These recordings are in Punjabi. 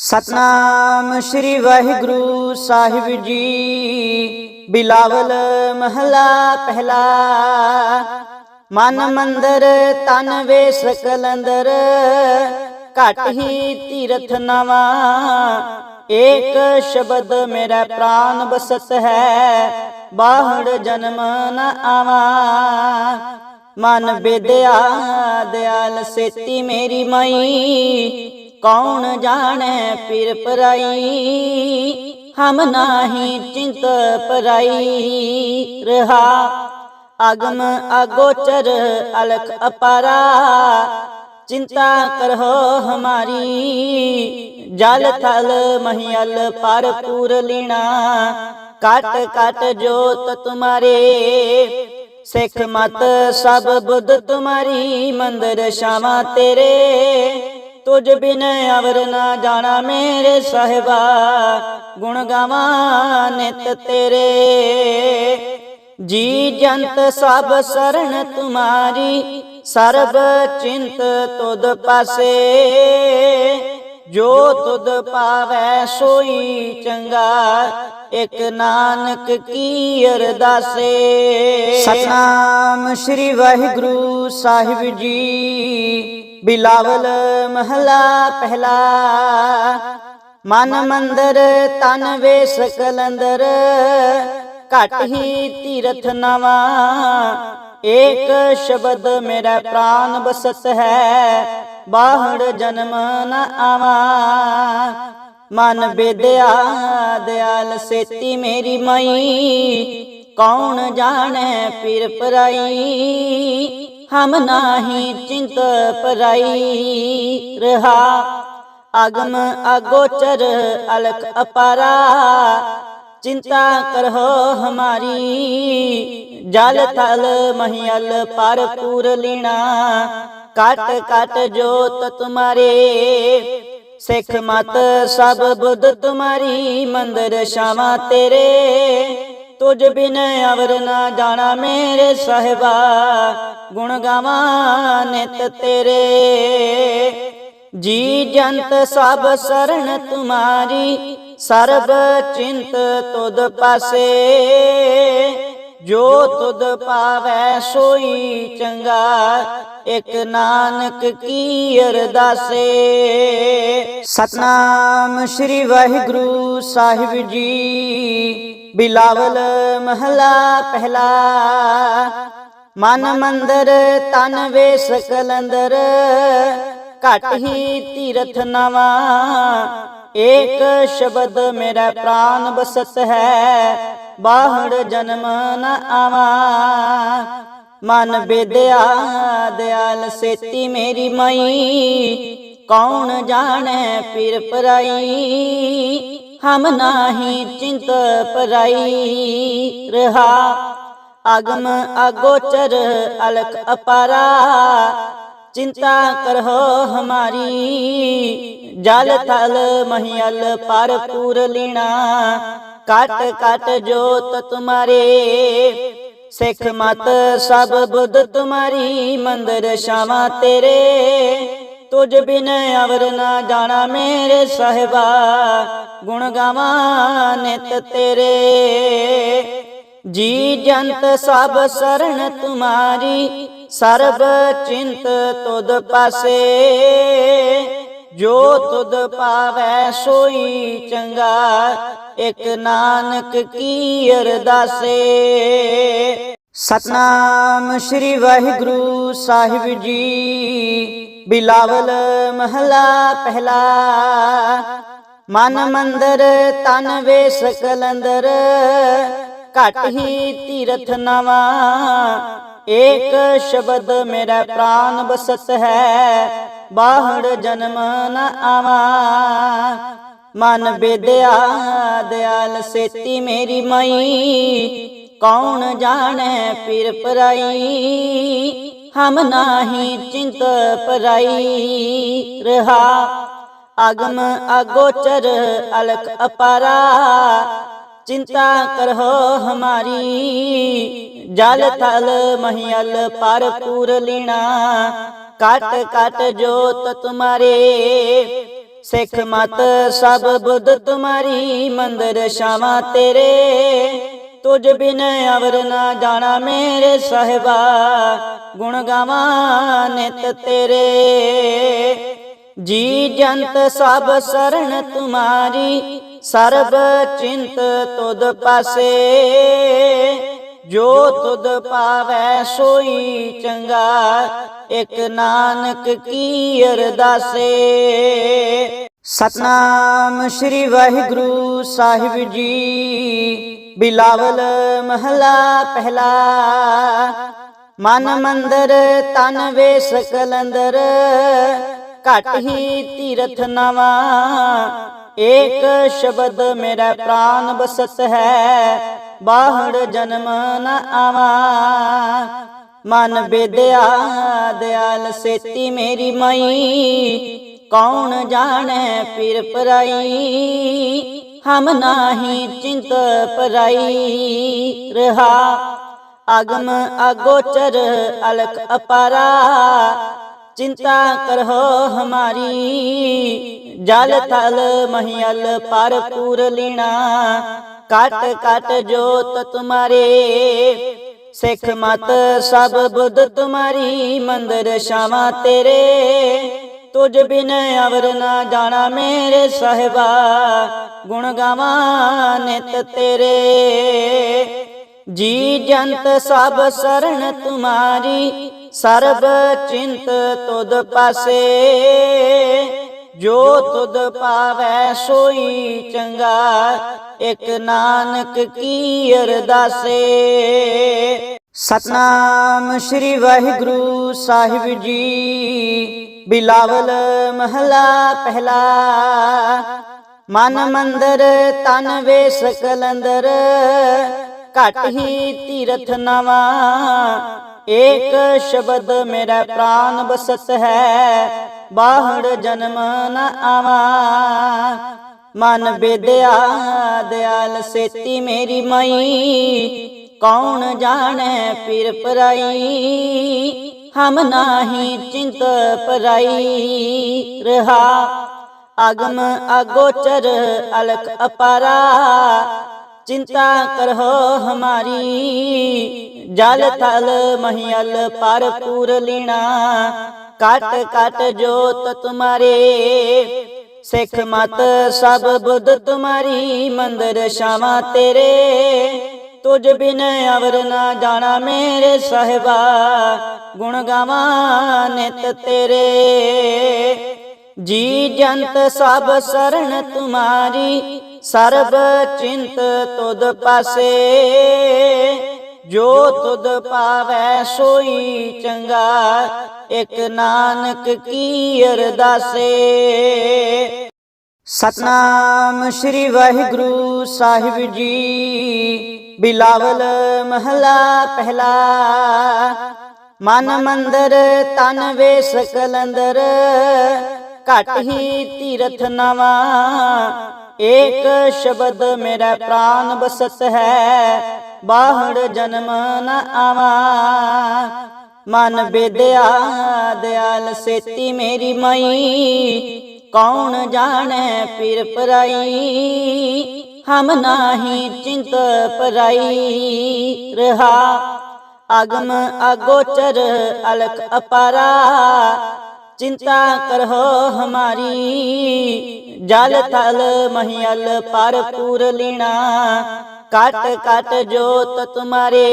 ਸਤਨਾਮ ਸ੍ਰੀ ਵਾਹਿਗੁਰੂ ਸਾਹਿਬ ਜੀ। ਬਿਲਾਵਲ ਮਹਲਾ ਪਹਿਲਾ। ਮਨ ਮੰਦਰ ਤਨ ਵੇ ਸਕਲੰਦਰ। ਘਟ ਹੀ ਤੀਰਥ ਨਵਾ। ਏਕ ਸ਼ਬਦ ਮੇਰਾ ਪ੍ਰਾਨ ਬਸਤ ਹੈ। ਬਾਹੜ ਜਨਮ ਨ ਆਵਾ। ਮਨ ਵਿਦਿਆ ਦਿਆਲ ਸੇਤੀ ਮੇਰੀ ਮਾਈ। ਕੌਣ ਜਾਣੈ ਪੀਰ ਪਰਾਈ? ਹਮ ਨਾਹੀ ਚਿੰਤ ਪਰਾਈ। ਰਹਾ ਅਗਮ ਅਗੋਚਰ ਅਲਖ ਅਪਾਰਾ। ਚਿੰਤਾ ਕਰੋ ਹਮਾਰੀ। ਜਲ ਥਲ ਮਹੀਲ ਪਰਪੂਰ ਲੀਣਾ। ਕਟ ਕਟ ਜੋਤ ਤੁਮਾਰੇ। ਸਿੱਖ ਮਤ ਸਭ ਬੁੱਧ ਤੁਮਾਰੀ। ਮੰਦਰ ਸ਼ਾਵਾ ਤੇਰੇ। ਤੁਝ ਬਿਨ ਅਵਰ ਨਾ ਜਾਣਾ ਮੇਰੇ ਸਾਹਿਬਾ। ਗੁਣ ਗਾਵਾਂ ਨਿਤ ਤੇਰੇ। ਜੀ ਜੰਤ ਸਭ ਸਰਣ ਤੁਮਾਰੀ, ਸਰਬ ਚਿੰਤ ਤੁਧ ਪਾਸੇ। ਜੋ ਤੁਧ ਪਾਵੈ ਸੋਈ ਚੰਗਾ, ਇਕ ਨਾਨਕ ਕੀ ਅਰਦਾਸੇ? ਸਤਨਾਮ ਸ੍ਰੀ ਵਾਹਿਗੁਰੂ ਸਾਹਿਬ ਜੀ। ਬਿਲਾਵਲ ਮਹਲਾ ਪਹਿਲਾ। ਮਨ ਮੰਦਰ ਤਨ ਵੇ ਸਕਲੰਦਰ। ਘਟ ਹੀ ਤੀਰਥ ਨਵਾ। ਏਕ ਸ਼ਬਦ ਮੇਰਾ ਪ੍ਰਾਨ ਬਸਤ ਹੈ। ਬਾਹੜ ਜਨਮ ਨ ਆਵਾ ਮਨ ਵਿਦਿਆ ਦਿਆਲ ਸੇਤੀ ਮੇਰੀ ਮਈ ਕੌਣ ਜਾਣੈ ਪਿਰ ਪਰਾਈ ਹਮ ਨਾਹੀ ਚਿੰਤ ਪਰਾਈ ਰਹਾ ਅਗਮ ਅਗੋਚਰ ਅਲਖ ਅਪਾਰਾ चिंता करहो हमारी जल थल महियल पर पूर लीना काट काट जोत तुम्हारे सिख मत सब बुद्ध तुम्हारी मंदिर शामा तेरे तुझ बिन अवर ना जाना मेरे साहिबा गुण गावा नित तेरे जी जंत सब शरण तुम्हारी ਸਰਬ ਚਿੰਤ ਤੁਧ ਪਾਸੇ ਜੋ ਤੁਧ ਪਾਵੈ ਸੋਈ ਚੰਗਾ ਇਕ ਨਾਨਕ ਕੀ ਅਰਦਾਸੇ। ਸਤਨਾਮ ਸ੍ਰੀ ਵਾਹਿਗੁਰੂ ਸਾਹਿਬ ਜੀ। ਬਿਲਾਵਲ ਮਹਲਾ ਪਹਿਲਾ। ਮਨ ਮੰਦਰ ਤਨ ਵੇ ਸਕਲੰਦਰ। ਘਟ ਹੀ ਤੀਰਥ ਨਵਾ। ਏਕ ਸ਼ਬਦ ਮੇਰਾ ਪ੍ਰਾਨ ਬਸਤ ਹੈ। ਬਾਹੜ ਜਨਮ ਨ ਆਵਾ। ਮਨ ਵਿਦਿਆ ਦਿਆਲ ਸੇਤੀ ਮੇਰੀ ਮਈ ਕੌਣ ਜਾਣੈ ਪਿਰ ਪਰਾਈ ਹਮ ਨਾਹੀ ਚਿੰਤ ਪਰਾਈ ਰਹਾ ਅਗਮ ਅਗੋਚਰ ਅਲਖ ਅਪਾਰਾ चिंता करहो हमारी जल थल महियल पर पूर लीना काट काट जोत तुम्हारे ਸਿੱਖ ਮਤ ਸਭ ਬੁੱਧ ਤੁਮਾਰੀ ਮੰਦਰ ਸ਼ਾਵਾ ਤੇਰੇ। ਤੁਝ ਬਿਨ ਅਵਰ ਨਾ ਜਾਣਾ ਮੇਰੇ ਸਹਿਬਾ, ਗੁਣ ਗਾਵਾਂ ਨਿਤ ਤੇਰੇ। ਜੀ ਜੰਤ ਸਭ ਸਰਣ ਤੁਮਾਰੀ, ਸਰਬ ਚਿੰਤ ਤੁਧ ਪਾਸੇ। ਜੋ ਤੁਧ ਪਾਵੈ ਸੋਈ ਚੰਗਾ ਇਕ ਨਾਨਕ ਕੀ ਅਰਦਾਸੇ। ਸਤਨਾਮ ਸ੍ਰੀ ਵਾਹਿਗੁਰੂ ਸਾਹਿਬ ਜੀ। ਬਿਲਾਵਲ ਮਹਲਾ ਪਹਿਲਾ। ਮਨ ਮੰਦਰ ਤਨ ਵੇ ਸਕਲੰਦਰ ਘਟ ਹੀ ਤੀਰਥ ਨਵਾ। ਏਕ ਸ਼ਬਦ ਮੇਰਾ ਪ੍ਰਾਨ ਬਸਤ ਹੈ। ਬਾਹੜ ਜਨਮ ਨ ਆਵਾ। ਮਨ ਵਿਦਿਆ ਦਿਆਲ ਸੇਤੀ ਮੇਰੀ ਮਈ ਕੌਣ ਜਾਣੈ ਪਿਰ ਪਰਾਈ ਹਮ ਨਾਹੀ ਚਿੰਤ ਪਰਾਈ ਰਹਾ ਅਗਮ ਅਗੋਚਰ ਅਲਖ ਅਪਾਰਾ चिंता करहो हमारी जल थल महियल पर पूर लीना काट काट जोत तुम्हारे ਸਿੱਖ ਮਤ ਸਭ ਬੁੱਧ ਤੁਮਾਰੀ, ਮੰਦਰ ਸ਼ਾਮਾ ਤੇਰੇ। ਤੁਝ ਬਿਨ ਅਵਰ ਨਾ ਜਾਣਾ ਮੇਰੇ ਸਹਿਬਾ, ਗੁਣ ਗਾਵਾਂ ਨਿਤ ਤੇਰੇ। ਜੀ ਜੰਤ ਸਭ ਸਰਣ ਤੁਮਾਰੀ, ਸਰਬ ਚਿੰਤ ਤੁਧ ਪਾਸੇ। ਜੋ ਤੁਧ ਪਾਵੈ ਸੋਈ ਚੰਗਾ ਇਕ ਨਾਨਕ ਕੀ ਅਰਦਾਸੇ। ਸਤਨਾਮ ਸ੍ਰੀ ਵਾਹਿਗੁਰੂ ਸਾਹਿਬ ਜੀ। ਬਿਲਾਵਲ ਮਹਲਾ ਪਹਿਲਾ। ਮਨ ਮੰਦਰ ਤਨ ਵੇਸ ਕਲੰਦਰ। ਘਟ ਹੀ ਤੀਰਥ ਨਵਾ। ਏਕ ਸ਼ਬਦ ਮੇਰਾ ਪ੍ਰਾਨ ਬਸਤ ਹੈ। ਬਾਹੜ ਜਨਮ ਨ ਆਵਾ। ਮਨ ਬੇਦਿਆ ਦਿਆਲ ਸੇਤੀ ਮੇਰੀ ਮਈ ਕੌਣ ਜਾਣੈ ਪਿਰ ਪਰਾਈ ਹਮ ਨਾਹੀ ਚਿੰਤ ਪਰਾਈ ਰਹਾ ਅਗਮ ਅਗੋਚਰ ਅਲਕ ਅਪਾਰਾ चिंता करहो हमारी जल थल महियल पर पूर लीना काट काट जोत तुम्हारे ਸਿੱਖ ਮਤ ਸਭ ਬੁੱਧ ਤੁਮਾਰੀ, ਮੰਦਰ ਸ਼ਾਵਾ ਤੇਰੇ। ਤੁਝ ਬਿਨ ਅਵਰ ਨਾ ਜਾਣਾ ਮੇਰੇ ਸਹਿਬਾ, ਗੁਣ ਗਾਵਾਂ ਨਿਤ ਤੇਰੇ। ਜੀ ਜੰਤ ਸਭ ਸਰਨ ਤੁਮਾਰੀ, ਸਰਬ ਚਿੰਤ ਤੁਧ ਪਾਸੇ। ਜੋ ਤੁਦ ਪਾਵੈ ਸੋਈ ਚੰਗਾ ਇਕ ਨਾਨਕ ਕੀ ਅਰਦਾਸੇ। ਸਤਨਾਮ ਸ੍ਰੀ ਵਾਹਿਗੁਰੂ ਸਾਹਿਬ ਜੀ। ਬਿਲਾਵਲ ਮਹਲਾ ਪਹਿਲਾ। ਮਨ ਮੰਦਰ ਤਨ ਵੇਸ ਕਲੰਦਰ ਘਟ ਹੀ ਤੀਰਥ ਨਵਾ। ਏਕ ਸ਼ਬਦ ਮੇਰਾ ਪ੍ਰਾਨ ਬਸਤ ਹੈ। ਬਾਹੜ ਜਨਮ ਨ ਆਵਾ। ਮਨ ਬੇਦਿਆ ਦਿਆਲ ਸੇਤੀ ਮੇਰੀ ਮਈ ਕੌਣ ਜਾਣੈ ਪਿਰ ਪਰਾਈ ਹਮ ਨਾਹੀ ਚਿੰਤ ਪਰਾਈ ਰਹਾ ਅਗਮ ਅਗੋਚਰ ਅਲਕ ਅਪਾਰਾ चिंता करहो हमारी जल थल महियल पर पूर लीना काट काट जोत तुम्हारे ਸਿੱਖ ਮਤ ਸਭ ਬੁੱਧ ਤੁਮਾਰੀ, ਮੰਦਰ ਸ਼ਾਵਾ ਤੇਰੇ। ਤੁਝ ਬਿਨ ਅਵਰ ਨਾ ਜਾਣਾ ਮੇਰੇ ਸਹਿਬਾ, ਗੁਣ ਗਾਵਾਂ ਨਿਤ ਤੇਰੇ। ਜੀ ਜੰਤ ਸਭ ਸਰਨ ਤੁਮਾਰੀ, ਸਰਬ ਚਿੰਤ ਤੁਧ ਪਾਸੇ। ਜੋ ਤੁਧ ਪਾਵੈ ਸੋਈ ਚੰਗਾ, ਇਕ ਨਾਨਕ ਕੀ ਅਰਦਾਸੇ। ਸਤਨਾਮ ਸ੍ਰੀ ਵਾਹਿਗੁਰੂ ਸਾਹਿਬ ਜੀ, ਬਿਲਾਵਲ ਮਹਲਾ ਪਹਿਲਾ। ਮਨ ਮੰਦਰ ਤਨ ਵੇਸ ਕਲੰਦਰ, ਘਟ ਹੀ ਤੀਰਥ ਨਵਾ। ਏਕ ਸ਼ਬਦ ਮੇਰਾ ਪ੍ਰਾਨ ਬਸਤ ਹੈ ਬਾਹਰ ਜਨਮ ਨਾ ਆਵਾ। ਮਨ ਬੇਦਿਆ, ਦਿਆਲ ਸੇਤੀ ਮੇਰੀ ਮਈ। ਕੌਣ ਜਾਣੈ ਫਿਰ ਪਰਾਈ? ਹਮ ਨਾਹੀ ਚਿੰਤ ਪਰਾਈ। ਰਹਾ, ਅਗਮ ਅਗੋਚਰ ਅਲਖ ਅਪਾਰਾ। ਚਿੰਤਾ ਕਰੋ ਹਮਾਰੀ। ਜਲ ਤਲ ਮਹੀਲ ਪਰ ਪੂਰ ਲੀਣਾ। काट काट जोत तुम्हारे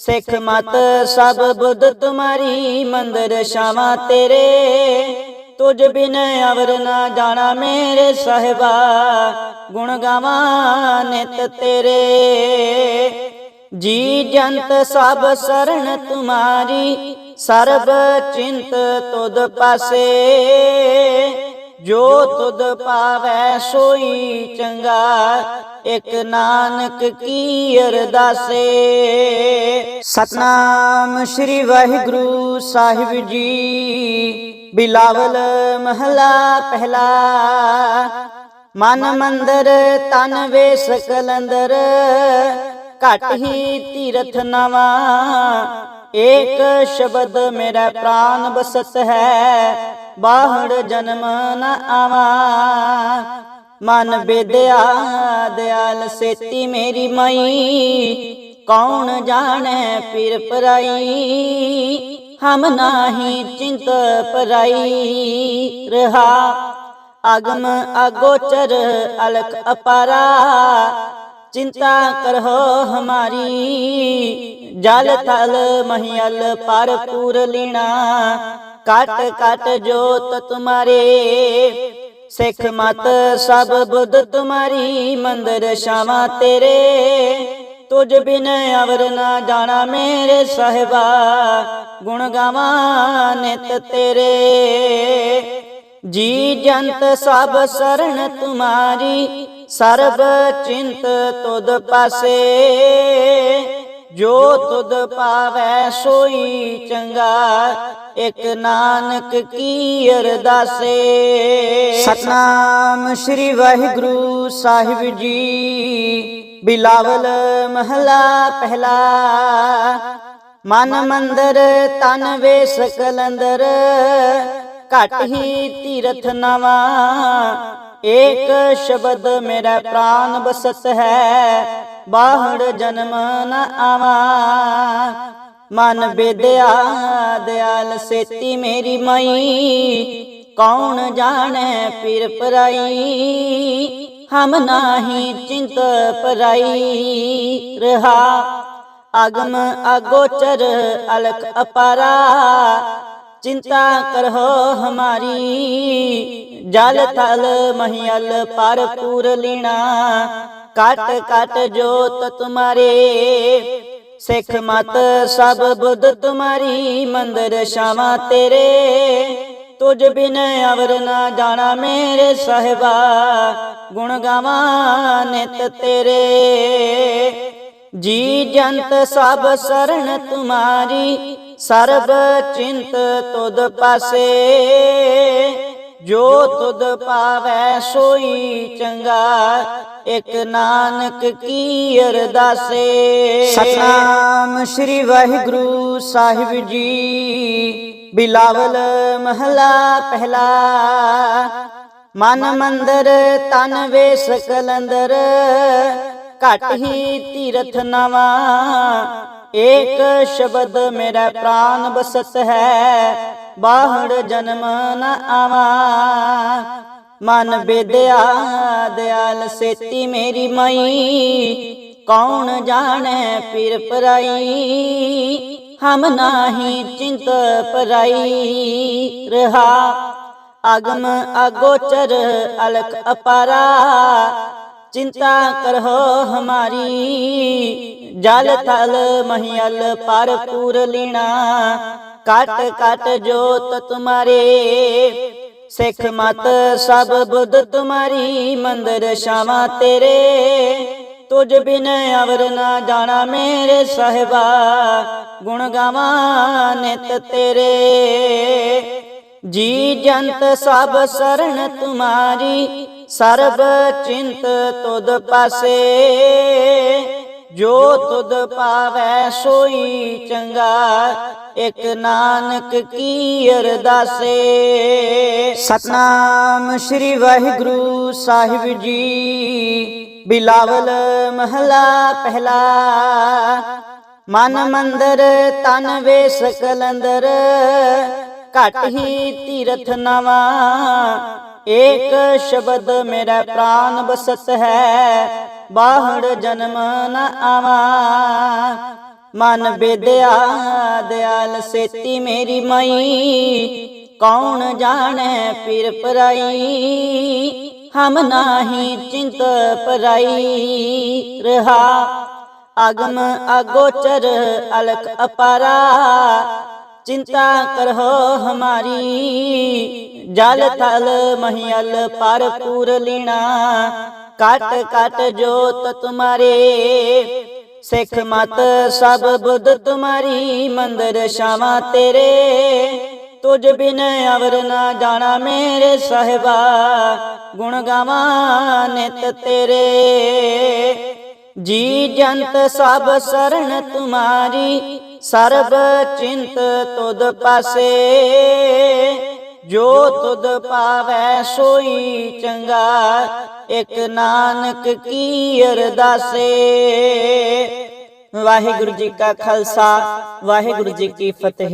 सिख मत सब बुद्ध तुम्हारी मंदिर शामा तेरे तुझ बिन अवर ना जाना मेरे साहिबा गुण गावा नित तेरे जी जंत सब शरण तुम्हारी ਸਰਬ ਚਿੰਤ ਤੁਧ ਪਾਸੇ ਜੋ ਤੁਧ ਪਾਵੈ ਸੋਈ ਚੰਗਾ ਇਕ ਨਾਨਕ ਕੀ ਅਰਦਾਸੇ। ਸਤਨਾਮ ਸ੍ਰੀ ਵਾਹਿਗੁਰੂ ਸਾਹਿਬ ਜੀ। ਬਿਲਾਵਲ ਮਹਲਾ ਪਹਿਲਾ। ਮਨ ਮੰਦਰ ਤਨ ਵੇਸ ਕਲੰਦਰ ਘਟ ਹੀ ਤੀਰਥ ਨਵਾ। ਏਕ ਸ਼ਬਦ ਮੇਰਾ ਪ੍ਰਾਨ ਬਸਤ ਹੈ। ਬਾਹੜ ਜਨਮ ਨ ਆਵਾਂ। ਮਨ ਬੇਦਿਆ ਦਿਆਲ ਸੇਤੀ ਮੇਰੀ ਮਈ ਕੌਣ ਜਾਣੈ ਫਿਰ ਪਰਾਈ ਹਮ ਨਾਹੀ ਚਿੰਤ ਪਰਾਈ ਰਹਾ ਅਗਮ ਅਗੋਚਰ ਅਲਖ ਅਪਾਰਾ चिंता करहो हमारी जल थल महियल पर पूर लीना काट काट जोत तुम्हारे ਸਿੱਖ ਮਤ ਸਭ ਬੁੱਧ ਤੁਮਾਰੀ ਮੰਦਰ ਸ਼ਾਵਾ ਤੇਰੇ। ਤੁਝ ਬਿਨ ਅਵਰ ਨਾ ਜਾਣਾ ਮੇਰੇ ਸਹਿਬਾ, ਗੁਣ ਗਾਵਾਂ ਨਿਤ ਤੇਰੇ। ਜੀ ਜੰਤ ਸਭ ਸਰਣ ਤੁਮਾਰੀ, ਸਰਬ ਚਿੰਤ ਤੁਧ ਪਾਸੇ। ਜੋ ਤੁਧ ਪਾਵੈ ਸੋਈ ਚੰਗਾ ਇਕ ਨਾਨਕ ਕੀ ਅਰਦਾਸੇ। ਸਤਨਾਮ ਸ੍ਰੀ ਵਾਹਿਗੁਰੂ ਸਾਹਿਬ ਜੀ। ਬਿਲਾਵਲ ਮਹਲਾ ਪਹਿਲਾ। ਮਨ ਮੰਦਰ ਤਨ ਵੇਸ ਕਲੰਦਰ ਘਟ ਹੀ ਤੀਰਥ ਨਵਾ। ਏਕ ਸ਼ਬਦ ਮੇਰਾ ਪ੍ਰਾਨ ਬਸਤ ਹੈ। ਬਾਹੜ ਜਨਮ ਨ ਆਵਾਂ। ਮਨ ਬੇਦਿਆ ਦਿਆਲ ਸੇਤੀ ਮੇਰੀ ਮਈ ਕੌਣ ਜਾਣੈ ਫਿਰ ਪਰਾਈ ਹਮ ਨਾਹੀ ਚਿੰਤ ਪਰਾਈ ਰਹਾ ਅਗਮ ਅਗੋਚਰ ਅਲਖ ਅਪਾਰਾ चिंता करहो हमारी जल थल महियल पर पूर लीना काट काट जोत तुम्हारे ਸਿੱਖ ਮਤ ਸਭ ਬੁੱਧ ਤੁਮਾਰੀ ਮੰਦਰ ਸ਼ਾਵਾ ਤੇਰੇ। ਤੁਝ ਬਿਨ ਅਵਰ ਨਾ ਜਾਣਾ ਮੇਰੇ ਸਹਿਬਾ। ਗੁਣ ਗਾਵਾ ਨਿਤ ਤੇਰੇ। ਜੀ ਜੰਤ ਸਭ ਸਰਣ ਤੁਮਾਰੀ ਸਰਬ ਚਿੰਤ ਤੁਧ ਪਾਸੇ। ਜੋ ਤੁਧ ਪਾਵੈ ਸੋਈ ਚੰਗਾ, ਇਕ ਨਾਨਕ ਕੀ ਅਰਦਾਸੇ? ਸਤਨਾਮ ਸ੍ਰੀ ਵਾਹਿਗੁਰੂ ਸਾਹਿਬ ਜੀ। ਬਿਲਾਵਲ ਮਹਲਾ ਪਹਿਲਾ। ਮਨ ਮੰਦਰ ਤਨ ਵੇਸ ਕਲੰਦਰ। ਘਟ ਹੀ ਤੀਰਥ ਨਵਾ। ਏਕ ਸ਼ਬਦ ਮੇਰਾ ਪ੍ਰਾਨ ਬਸਤ ਹੈ। ਬਾਹੜ ਜਨਮ ਨ ਆਵਾਂ ਮਨ ਬੇਦਿਆ ਦਿਆਲ ਸੇਤੀ ਮੇਰੀ ਮਈ ਕੌਣ ਜਾਣੈ ਫਿਰ ਪਰਾਈ ਹਮ ਨਾਹੀ ਚਿੰਤ ਪਰਾਈ ਰਹਾ ਅਗਮ ਅਗੋਚਰ ਅਲਖ ਅਪਾਰਾ चिंता करहो हमारी जल थल महियल पर पूर लीना काट काट जोत तुम्हारे सिख मत सब बुद्ध तुम्हारी मंदिर श्यामा तेरे तुझ बिन अवर ना जाना मेरे साहिबा गुण गावा नित तेरे जी जंत सब शरण तुम्हारी ਸਰਬ ਚਿੰਤ ਤੁਧ ਪਾਸੇ ਜੋ ਤੁਧ ਪਾਵੈ ਸੋਈ ਚੰਗਾ, ਇਕ ਨਾਨਕ ਕੀ ਅਰਦਾਸੇ। ਸਤਨਾਮ ਸ੍ਰੀ ਵਾਹਿਗੁਰੂ ਸਾਹਿਬ ਜੀ। ਬਿਲਾਵਲ ਮਹਲਾ ਪਹਿਲਾ। ਮਨ ਮੰਦਰ ਤਨ ਵੇਸ ਕਲੰਦਰ ਘਟ ਹੀ ਤੀਰਥ ਨਵਾ। ਏਕ ਸ਼ਬਦ ਮੇਰਾ ਪ੍ਰਾਨ ਬਸਤ ਹੈ। ਬਾਹੜ ਜਨਮ ਨ ਆਵਾਂ ਮਨ ਬੇਦਿਆ ਦਿਆਲ ਸੇਤੀ ਮੇਰੀ ਮਈ ਕੌਣ ਜਾਣੈ ਫਿਰ ਪਰਾਈ ਹਮ ਨਾਹੀ ਚਿੰਤ ਪਰਾਈ ਰਹਾ ਅਗਮ ਅਗੋਚਰ ਅਲਖ ਅਪਾਰਾ चिंता करहो हमारी जल थल महियल पर पूर लीना काट काट जोत तुम्हारे सिख मत सब बुद्ध तुम्हारी मंदिर श्यामा तेरे तुझ बिन अवर ना जाना मेरे साहिबा गुण गावा नित तेरे जी जंत सब शरण तुम्हारी ਸਰਬ ਚਿੰਤ ਤੁਧ ਪਾਸੇ ਜੋ ਤੁਧ ਪਾਵੈ ਸੋਈ ਚੰਗਾ, ਇੱਕ ਨਾਨਕ ਕੀ ਅਰਦਾਸੇ। ਵਾਹਿਗੁਰੂ ਜੀ ਕਾ ਖਾਲਸਾ, ਵਾਹਿਗੁਰੂ ਜੀ ਕੀ ਫਤਿਹ।